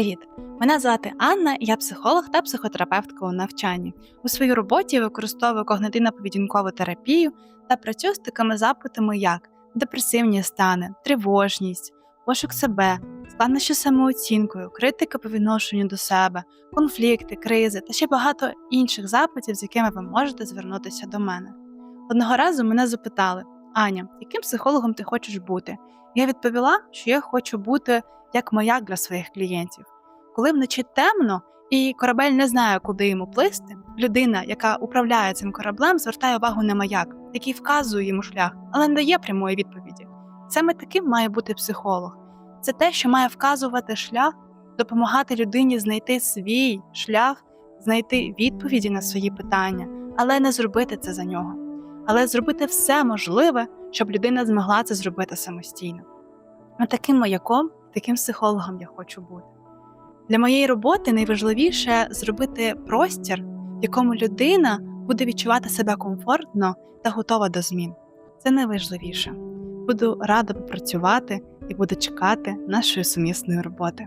Привіт! Мене звати Анна, я психолог та психотерапевтка у навчанні. У своїй роботі використовую когнитивно-поведінкову терапію та працюю з такими запитами, як депресивні стани, тривожність, пошук себе, складнощі самооцінкою, критика по відношенню до себе, конфлікти, кризи та ще багато інших запитів, з якими ви можете звернутися до мене. Одного разу мене запитали: Аня, яким психологом ти хочеш бути? Я відповіла, що я хочу бути як маяк для своїх клієнтів. Коли вночі темно і корабель не знає, куди йому плисти, людина, яка управляє цим кораблем, звертає увагу на маяк, який вказує йому шлях, але не дає прямої відповіді. Саме таким має бути психолог. Це те, що має вказувати шлях, допомагати людині знайти свій шлях, знайти відповіді на свої питання, але не зробити це за нього, але зробити все можливе, щоб людина змогла це зробити самостійно. А таким маяком, таким психологом я хочу бути. Для моєї роботи найважливіше зробити простір, в якому людина буде відчувати себе комфортно та готова до змін. Це найважливіше. Буду рада попрацювати і буду чекати нашої сумісної роботи.